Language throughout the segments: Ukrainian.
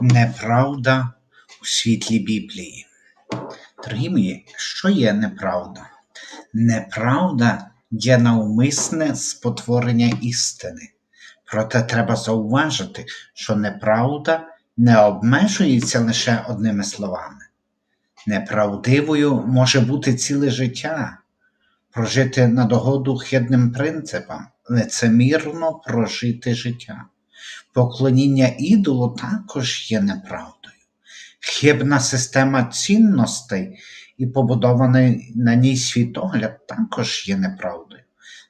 Неправда у світлі Біблії. Дорогі мої, що є неправда? Неправда є навмисне спотворення істини. Проте треба зауважити, що неправда не обмежується лише одними словами. Неправдивою може бути ціле життя, прожити на догоду хидним принципам, лицемірно прожити життя. Поклоніння ідолу також є неправдою. Хибна система цінностей і побудований на ній світогляд також є неправдою.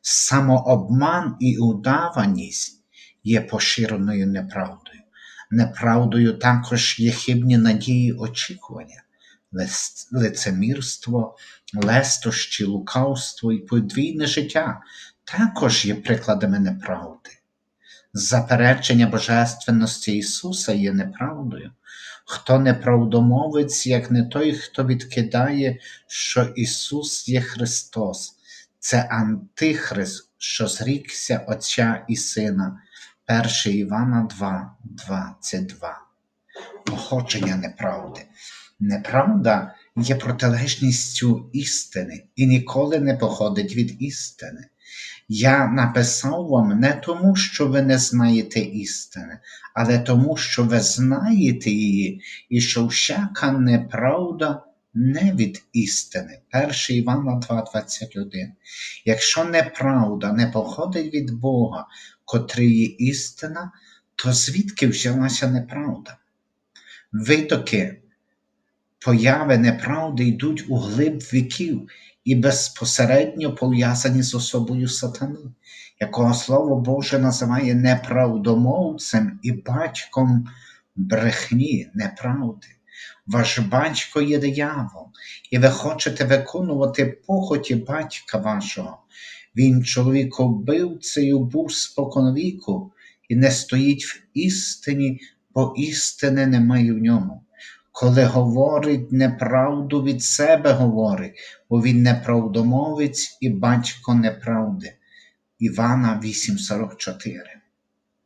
Самообман і удаваність є поширеною неправдою. Неправдою також є хибні надії очікування, лицемірство, лестощі, лукавство і подвійне життя також є прикладами неправди. Заперечення божественності Ісуса є неправдою. Хто неправдомовець, як не той, хто відкидає, що Ісус є Христос, це Антихрист, що зрікся Отця і Сина. 1 Івана 2, 22. Походження неправди. Неправда є протилежністю істини і ніколи не походить від істини. Я написав вам не тому, що ви не знаєте істини, але тому, що ви знаєте її, і що всяка неправда не від істини. 1 Івана 2,21. Якщо неправда не походить від Бога, котрий є істина, то звідки взялася неправда? Витоки появи неправди йдуть у глиб віків і безпосередньо пов'язані з особою сатани, якого Слово Боже називає неправдомовцем і батьком брехні, неправди. Ваш батько є диявол, і ви хочете виконувати похоті батька вашого. Він чоловікобивцею був споконвіку і не стоїть в істині, бо істини немає в ньому. Коли говорить неправду від себе говорить, бо він неправдомовець і батько неправди. Івана 8,44.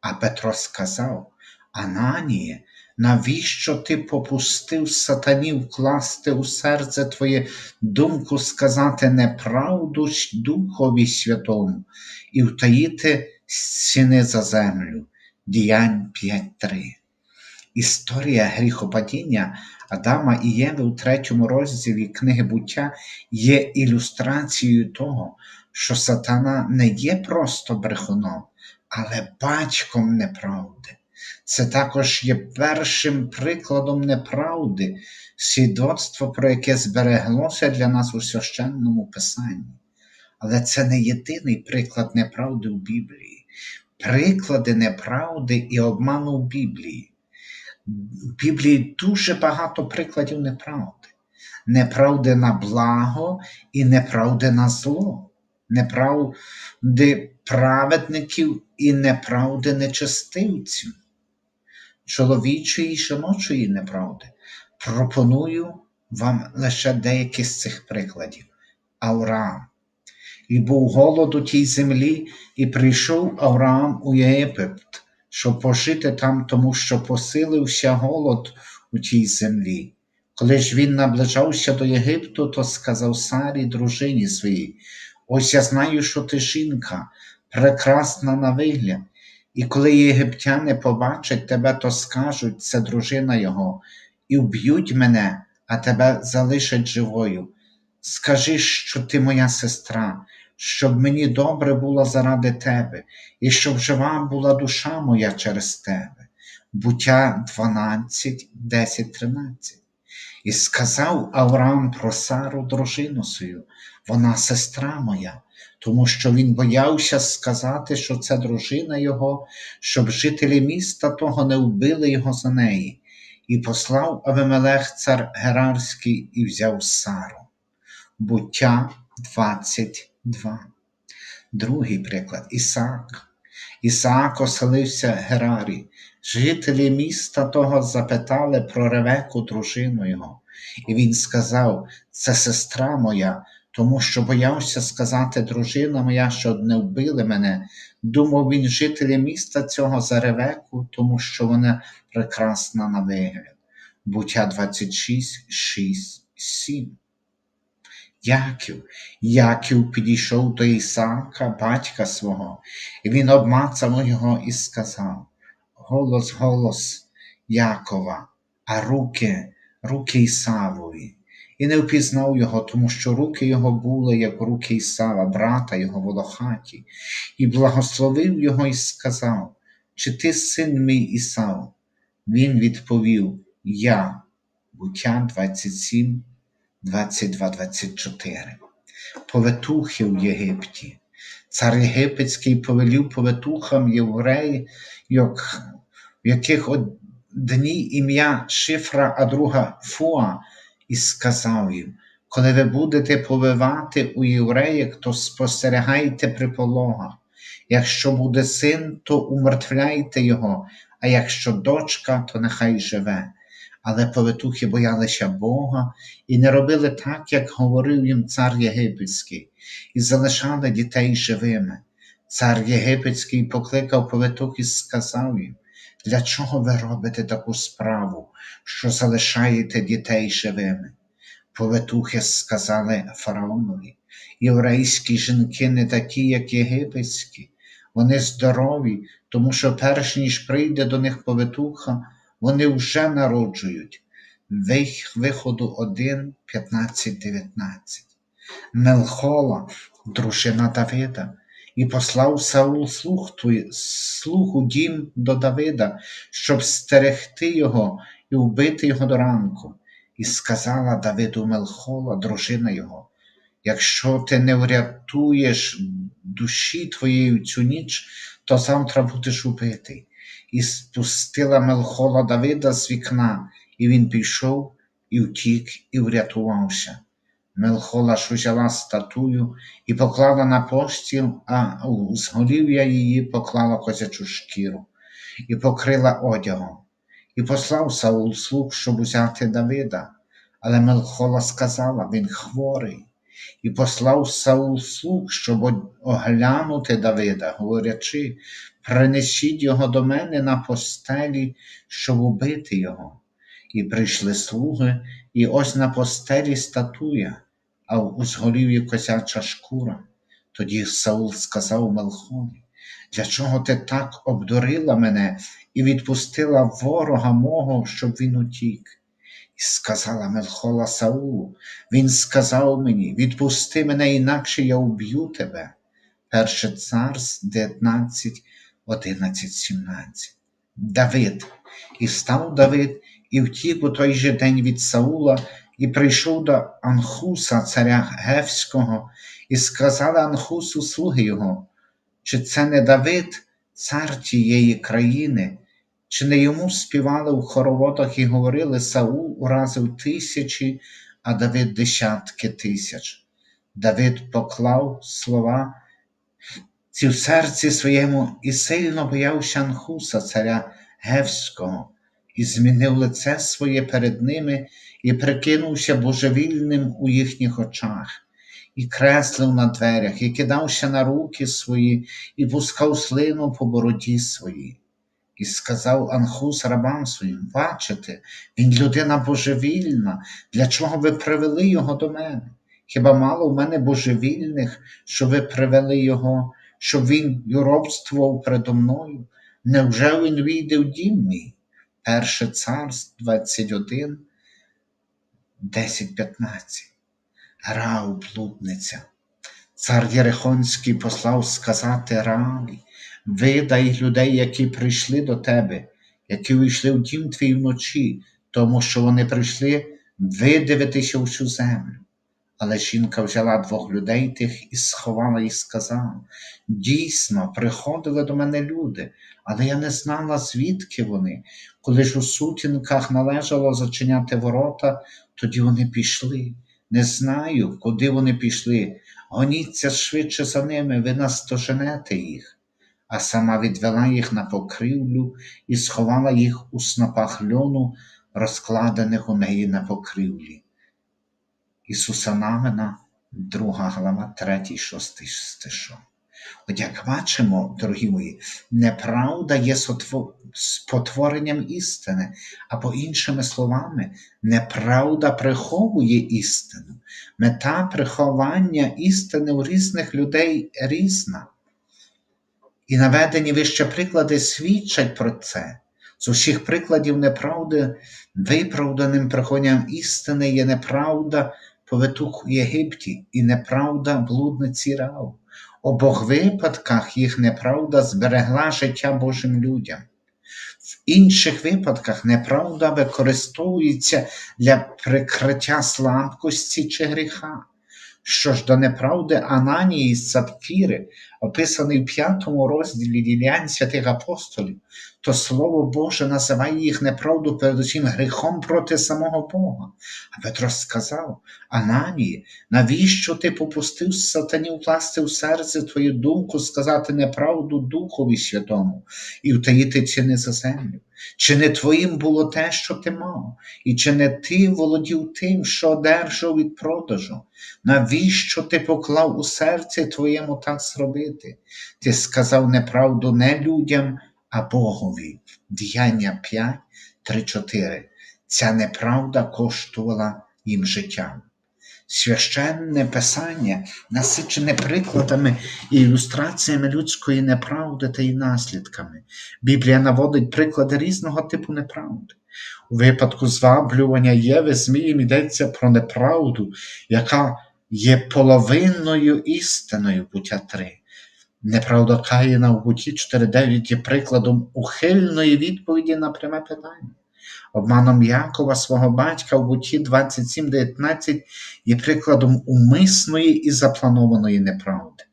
А Петро сказав: Ананіє, навіщо ти попустив сатані вкласти у серце твоє думку сказати неправду Духові Святому і втаїти стіни за землю? Діянь 5.3 Історія гріхопадіння Адама і Єви у третьому розділі книги буття є ілюстрацією того, що сатана не є просто брехуном, але батьком неправди. Це також є першим прикладом неправди, свідоцтво, про яке збереглося для нас у священному писанні. Але це не єдиний приклад неправди в Біблії. Приклади неправди і обману в Біблії. В Біблії дуже багато прикладів неправди. Неправди на благо і неправди на зло, неправди праведників і неправди нечестивців, чоловічої і жіночої неправди. Пропоную вам лише деякі з цих прикладів. Авраам. І був голод у тій землі, і прийшов Авраам у Єгипет, щоб пожити там, тому що посилився голод у тій землі. Коли ж він наближався до Єгипту, то сказав Сарі, дружині своїй: Ось я знаю, що ти жінка, прекрасна на вигляд. І коли єгиптяни побачать тебе, то скажуть, це дружина його, і вб'ють мене, а тебе залишать живою. Скажи, що ти моя сестра, щоб мені добре було заради тебе, і щоб жива була душа моя через тебе. Буття 12, 10, 13. І сказав Авраам про Сару, дружину свою, вона сестра моя, тому що він боявся сказати, що це дружина його, щоб жителі міста того не вбили його за неї. І послав Авимелех цар Герарський і взяв Сару. Буття 22. Другий приклад Ісаак. Ісаак оселився Герарі. Жителі міста того запитали про Ревеку, дружину його. І він сказав: Це сестра моя, тому що боявся сказати дружина моя, що не вбили мене. Думав він жителі міста цього за Ревеку, тому що вона прекрасна на вигляд. Буття 26, 6, 7. Яків, Яків підійшов до Ісаака, батька свого, і він обмацав його і сказав: Голос, голос Якова, а руки, руки Ісавові. І не впізнав його, тому що руки його були, як руки Ісава, брата його волохаті, і благословив його і сказав: Чи ти син мій Ісав? Він відповів: Я, буття 27, 22-24. Повитухи в Єгипті. Цар Єгипетський повелів повитухам євреїв, в яких одні ім'я Шифра, а друга Фуа, і сказав їм: коли ви будете повивати у євреїв, то спостерігайте при пологах. Якщо буде син, то умертвляйте його, а якщо дочка, то нехай живе. Але повитухи боялися Бога і не робили так, як говорив їм цар Єгипетський, і залишали дітей живими. Цар Єгипетський покликав повитух і сказав їм, для чого ви робите таку справу, що залишаєте дітей живими? Повитухи сказали фараонові, єврейські жінки не такі, як єгипетські, вони здорові, тому що перш ніж прийде до них повитуха, вони вже народжують. Виходу 1, 15, 19. Мелхола, дружина Давида, і послав Саул слуг, слугу дім до Давида, щоб стерегти його і вбити його до ранку. І сказала Давиду Мелхола, дружина його, якщо ти не врятуєш душі твоєї цю ніч, то завтра будеш убитий. І спустила Мелхола Давида з вікна, і він пішов і втік, і врятувався. Мелхола ж узяла статую і поклала на постіл, а у зголів'я її поклала козячу шкіру і покрила одягом, і послав Саул слуг, щоб узяти Давида. Але Мелхола сказала він хворий, і послав Саул слуг, щоб оглянути Давида, говорячи, принесіть його до мене на постелі, щоб убити його. І прийшли слуги, і ось на постелі статуя, а в узголів'ї косяча шкура. Тоді Саул сказав Мелхолі, для чого ти так обдурила мене і відпустила ворога мого, щоб він утік? І сказала Мелхола Саулу, він сказав мені, відпусти мене, інакше я вб'ю тебе. Перше царств 19, 11, 17. Давид. І став Давид і втік у той же день від Саула, і прийшов до Анхуса, царя Гевського, і сказали Анхусу слуги його, чи це не Давид, цар тієї країни, чи не йому співали в хороводах і говорили Саул уразив тисячі, а Давид десятки тисяч. Давид поклав слова ці в серці своєму і сильно боявся Анхуса, царя Гевського, і змінив лице своє перед ними і прикинувся божевільним у їхніх очах, і креслив на дверях, і кидався на руки свої, і пускав слину по бороді своїй. І сказав Анхус рабам своїм, бачите, він людина божевільна, для чого ви привели його до мене? Хіба мало в мене божевільних, що ви привели його, щоб він юробствував передо мною? Невже він війде в дім мій? Перше царство 21, 10-15. Рау, блудниця. Цар Єрихонський послав сказати Раві, видай людей, які прийшли до тебе, які увійшли в дім твій вночі, тому що вони прийшли видивитися всю землю. Але жінка взяла двох людей тих і сховала і сказала: дійсно, приходили до мене люди, але я не знала, звідки вони. Коли ж у сутінках належало зачиняти ворота, тоді вони пішли. Не знаю, куди вони пішли. Гоніться швидше за ними, ви настоженете їх. А сама відвела їх на покривлю і сховала їх у снопах льону, розкладених у неї на покривлі. Ісуса Намена Друга глава, третій, шостий стишок. От як бачимо, дорогі мої, неправда є спотворенням істини, або іншими словами, неправда приховує істину. Мета приховання істини у різних людей різна. І наведені вище приклади свідчать про це. З усіх прикладів неправди, виправданим прихованням істини є неправда повитух у Єгипті і неправда блудниці Рав. В обох випадках їх неправда зберегла життя Божим людям. В інших випадках неправда використовується для прикриття слабкості чи гріха. Що ж до неправди Ананії і Сапфіри, описаний в п'ятому розділі діянь святих апостолів, то Слово Боже називає їх неправду передусім гріхом проти самого Бога. А Петро сказав: Ананії, навіщо ти попустив сатані вкласти в серце твою думку сказати неправду Духові Святому і втаїти ціни за землю? Чи не твоїм було те, що ти мав, і чи не ти володів тим, що одержав від продажу? Навіщо ти поклав у серці твоєму так зробити? Ти сказав неправду не людям, а Богові. Діяння 5, 3, 4. Ця неправда коштувала їм життя. Священне писання насичене прикладами і ілюстраціями людської неправди та її наслідками. Біблія наводить приклади різного типу неправди. У випадку зваблювання Єви Змієм йдеться про неправду, яка є половинною істиною буття 3. Неправда Каїна в буті 4.9 є прикладом ухильної відповіді на пряме питання. Обманом Якова, свого батька в буті 27.19 є прикладом умисної і запланованої неправди.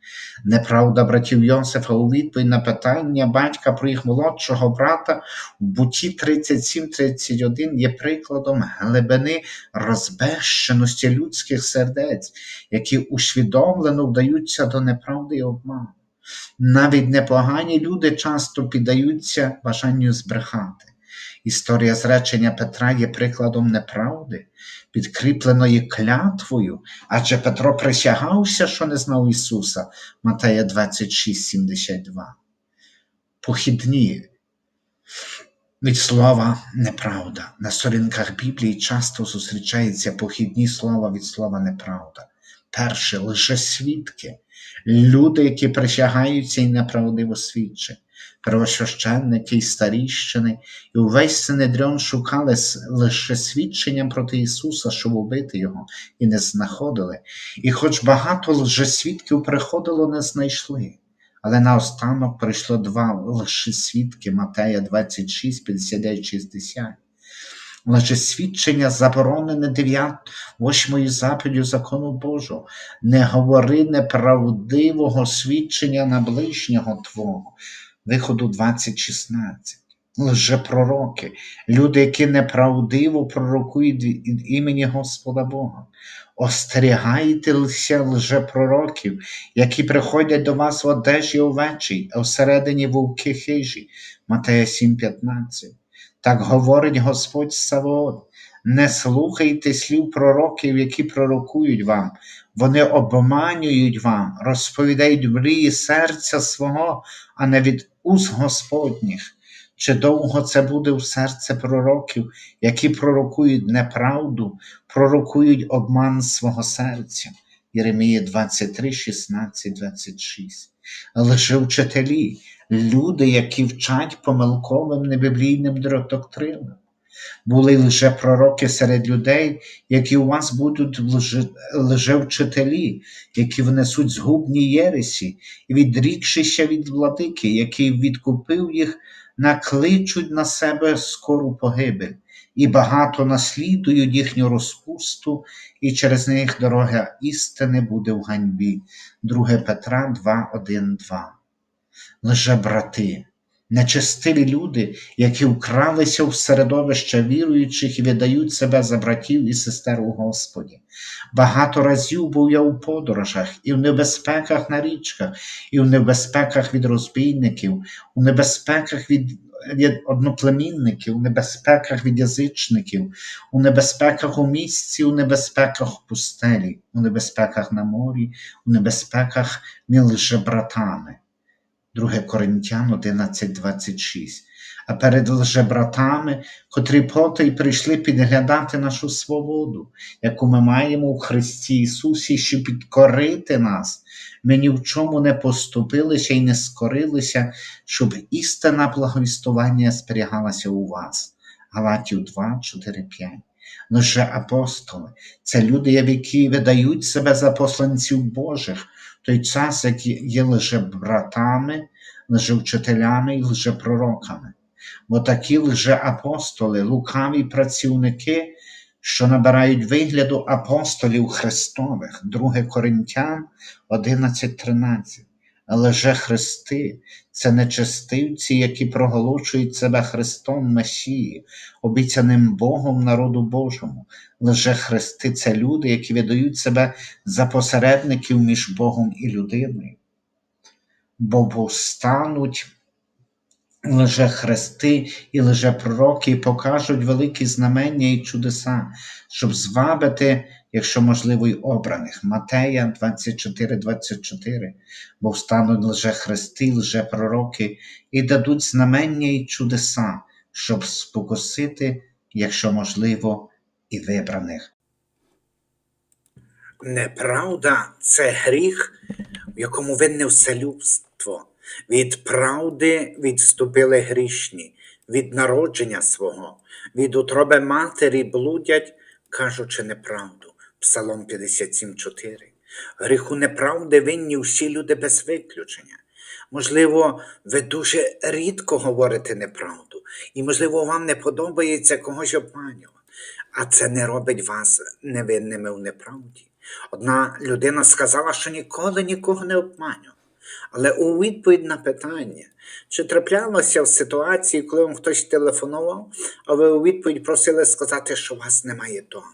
Неправда братів Йосифа у відповідь на питання батька про їх молодшого брата в буті 37.31 є прикладом глибини розбещеності людських сердець, які усвідомлено вдаються до неправди і обману. Навіть непогані люди часто піддаються бажанню збрехати. Історія зречення Петра є прикладом неправди, підкріпленої клятвою, адже Петро присягався, що не знав Ісуса, Матея 26,72. Похідні від слова неправда. На сторінках Біблії часто зустрічаються похідні слова від слова неправда. Перше лише свідки, люди, які присягаються і неправдиво свідчать. Первосвященники і старіщини, і увесь Синедріон шукали лише свідченням проти Ісуса, щоб убити його, і не знаходили. І хоч багато лжесвідків приходило, не знайшли. Але наостанок прийшло два лише свідки Матея 26, 59, 60. Лжесвідчення заборонене 9, 8 заповіддю закону Божого. Не говори неправдивого свідчення на ближнього Твого. Виходу 2016. Лжепророки, люди, які неправдиво пророкують імені Господа Бога. Остерігайтеся лжепророків, які приходять до вас в одежі овечій, а всередині вовки хижі. Матея 7,15. Так говорить Господь Савоот. Не слухайте слів пророків, які пророкують вам. Вони обманюють вам, розповідають мрії серця свого, а не від уст Господніх. Чи довго це буде в серце пророків, які пророкують неправду, пророкують обман свого серця? Єремія 23, 16, 26. Лише вчителі, люди, які вчать помилковим небіблійним доктринам. Були лише пророки серед людей, які у вас будуть лже- лжевчителі, які внесуть згубні єресі, і відрікшися від владики, який відкупив їх, накличуть на себе скору погибель, і багато наслідують їхню розпусту, і через них дорога істини буде в ганьбі. 2 Петра 2, 1, 2. Лжебрати, нечестиві люди, які вкралися в середовище віруючих і видають себе за братів і сестер у Господі. Багато разів був я у подорожах, і в небезпеках на річках, і в небезпеках від розбійників, у небезпеках від є одноплемінників, у небезпеках від язичників, у небезпеках у місці, у небезпеках у пустелі, у небезпеках на морі, у небезпеках між братами. 2 Коринтян 11.26. А перед лжебратами, котрі поти й прийшли підглядати нашу свободу, яку ми маємо в Христі Ісусі, щоб підкорити нас, ми ні в чому не поступилися і не скорилися, щоб істина благовістування зберігалася у вас. Галатів 2, 4, 5. Лише апостоли це люди, які видають себе за посланців Божих, той час, як є лише братами, лише вчителями і лише пророками. Бо такі лише апостоли, лукаві працівники, що набирають вигляду апостолів Христових, 2 Коринтян 11.13. Лже Христи це нечестивці, які проголошують себе Христом Месії, обіцяним Богом народу Божому. Лже Христи це люди, які видають себе за посередників між Богом і людиною. Бо повстануть лже хрести і лже пророки і покажуть великі знамення і чудеса, щоб звабити, якщо можливо, й обраних. Матея 24:24. Бо встануть лже хрести, лже пророки і дадуть знамення і чудеса, щоб спокусити, якщо можливо, і вибраних. Неправда це гріх, в якому винне все людство. Від правди відступили грішні, від народження свого, від утроби матері блудять, кажучи неправду. Псалом 57,4. Гріху неправди винні всі люди без виключення. Можливо, ви дуже рідко говорите неправду, і, можливо, вам не подобається когось обманювати, а це не робить вас невинними в неправді. Одна людина сказала, що ніколи нікого не обманювала. Але у відповідь на питання, чи траплялося в ситуації, коли вам хтось телефонував, а ви у відповідь просили сказати, що вас немає вдома.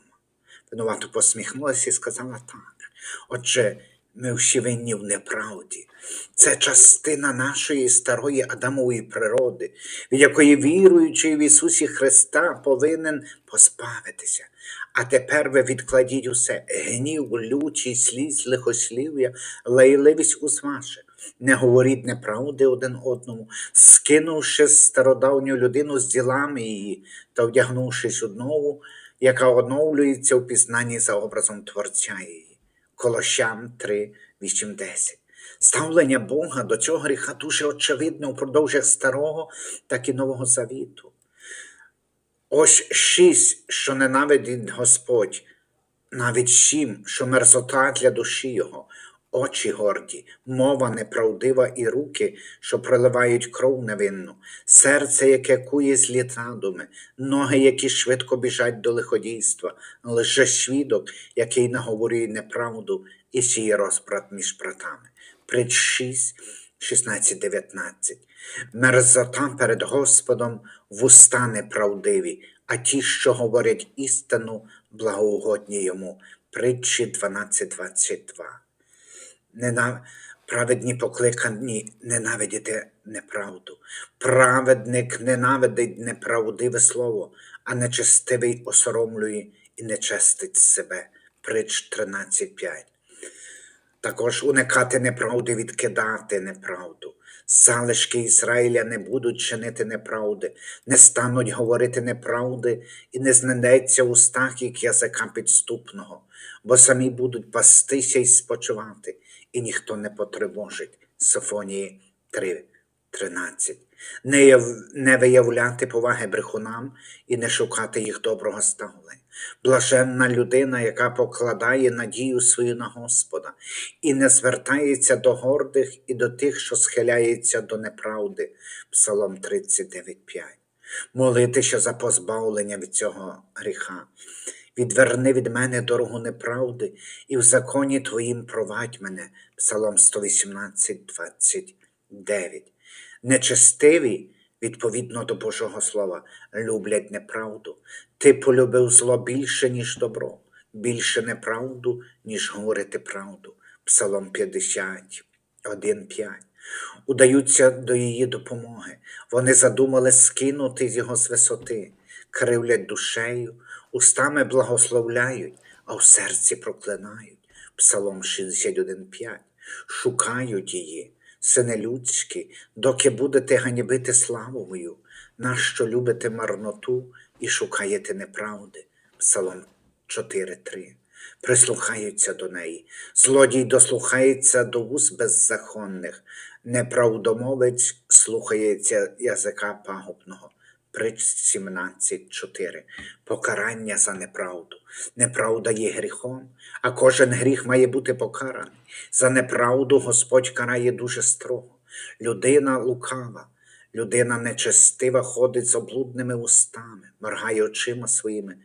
Винувато посміхнулася і сказала так. Отже, ми всі винні в неправді. Це частина нашої старої Адамової природи, від якої віруючий в Ісусі Христа повинен позбавитися. А тепер ви відкладіть усе гнів, лючість, слізь, лихослів'я, лайливість уз ваших. Не говоріть неправди один одному, скинувши стародавню людину з ділами її та вдягнувшись у нову, яка оновлюється у пізнанні за образом Творця її. Колощам 3, 8, 10. Ставлення Бога до цього гріха дуже очевидне упродовж як старого, так і Нового Завіту. Ось шість, що ненавидить Господь, навіть сім, що мерзота для душі Його, очі горді, мова неправдива і руки, що проливають кров невинну, серце, яке кує злі задуми, ноги, які швидко біжать до лиходійства, лише свідок, який наговорює неправду і сіє розбрат між братами. Притч 6, 16, 19. Мерзота перед Господом вуста неправдиві, а ті, що говорять істину, благоугодні йому. Притчі 12, 22. Ненав... Праведні покликані ненавидіти неправду. Праведник ненавидить неправдиве слово, а нечестивий осоромлює і не честить себе. Притч 13.5. Також уникати неправди, відкидати неправду. Залишки Ізраїля не будуть чинити неправди, не стануть говорити неправди і не знайдеться устах їх язика підступного, бо самі будуть пастися і спочивати, і ніхто не потривожить. Софонії 3, 13. Не, не виявляти поваги брехунам і не шукати їх доброго ставлення. Блаженна людина, яка покладає надію свою на Господа і не звертається до гордих і до тих, що схиляються до неправди. Псалом 39.5. Молитися за позбавлення від цього гріха. Відверни від мене дорогу неправди, і в законі Твоїм провадь мене. Псалом 118, 29. Нечестиві, відповідно до Божого Слова, люблять неправду. Ти полюбив зло більше, ніж добро, більше неправду, ніж говорити правду. Псалом 50, 1, 5. Удаються до її допомоги. Вони задумали скинути його з висоти, кривлять душею, устами благословляють, а в серці проклинають. Псалом 61.5. Шукають її, сини людські, доки будете ганьбити славу мою, нащо любите марноту і шукаєте неправди. Псалом 4.3. Прислухаються до неї. Злодій дослухається до вуз беззаконних, неправдомовець слухається язика пагубного. Притч 17.4. Покарання за неправду. Неправда є гріхом, а кожен гріх має бути покараний. За неправду Господь карає дуже строго. Людина лукава, людина нечестива ходить з облудними устами, моргає очима своїми,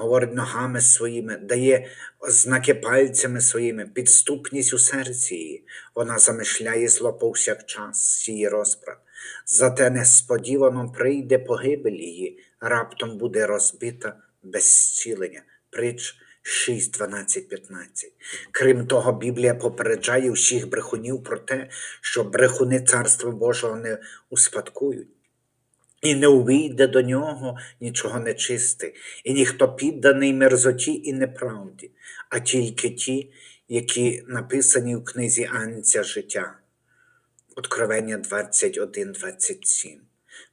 говорить ногами своїми, дає знаки пальцями своїми, підступність у серці її. Вона замишляє зло повсякчас, сіє розбрат. Зате несподівано прийде погибель її, раптом буде розбита без зцілення. Притч 6, 12, 15. Крім того, Біблія попереджає всіх брехунів про те, що брехуни Царства Божого не успадкують. І не увійде до нього нічого нечисте, і ніхто підданий мерзоті і неправді, а тільки ті, які написані в книзі Анця життя. Откровення 21, 27.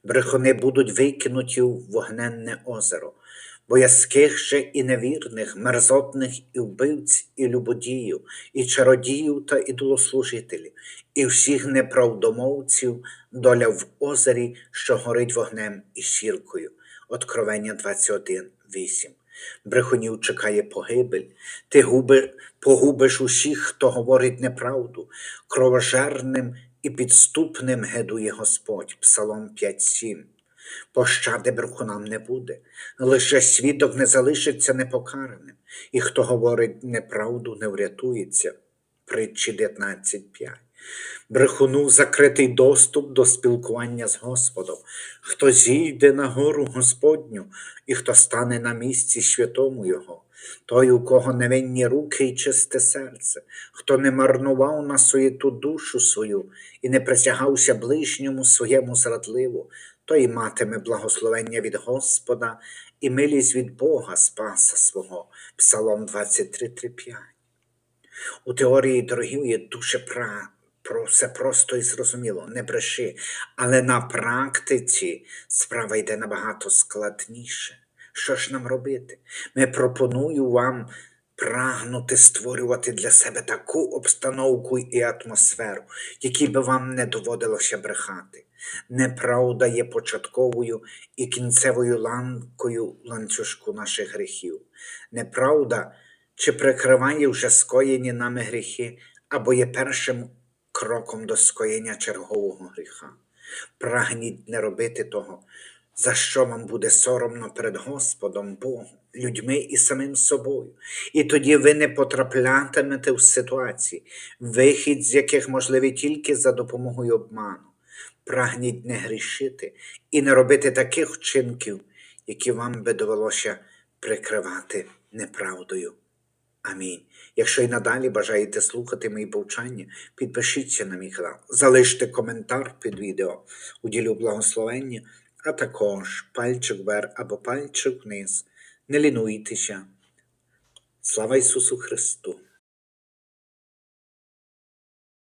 Брехуни будуть викинуті в вогненне озеро, боязких же і невірних, мерзотних і вбивць, і любодіїв, і чародіїв та ідолослужителів, і всіх неправдомовців доля в озері, що горить вогнем і сіркою. Откровення 21, 8. Брехунів чекає погибель, ти губи, погубиш усіх, хто говорить неправду, кровожерним і підступним гедує Господь. Псалом 5.7. Пощади брехунам не буде, лише свідок не залишиться непокараним, і хто говорить неправду, не врятується. Притчі 19.5. Брехуну закритий доступ до спілкування з Господом. Хто зійде на гору Господню, і хто стане на місці святому Його, той, у кого невинні руки і чисте серце, хто не марнував на суєту душу свою і не присягався ближньому своєму зрадливо, той матиме благословення від Господа і милість від Бога Спаса свого. Псалом 23.3.5. У теорії, дорогі, є дуже пра... про все просто і зрозуміло, не бреши, але на практиці справа йде набагато складніше. Що ж нам робити? Ми пропоную вам прагнути створювати для себе таку обстановку і атмосферу, якій би вам не доводилося брехати. Неправда є початковою і кінцевою ланкою ланцюжку наших гріхів. Неправда чи прикриває вже скоєні нами гріхи, або є першим кроком до скоєння чергового гріха. Прагніть не робити того, за що вам буде соромно перед Господом Богом, людьми і самим собою. І тоді ви не потраплятимете в ситуації, вихід з яких можливий тільки за допомогою обману. Прагніть не грішити і не робити таких вчинків, які вам би довелося прикривати неправдою. Амінь. Якщо і надалі бажаєте слухати мої повчання, підпишіться на мій канал, залиште коментар під відео, уділю благословення, а також пальчик вверх або пальчик вниз. Не лінуйтеся. Слава Ісусу Христу!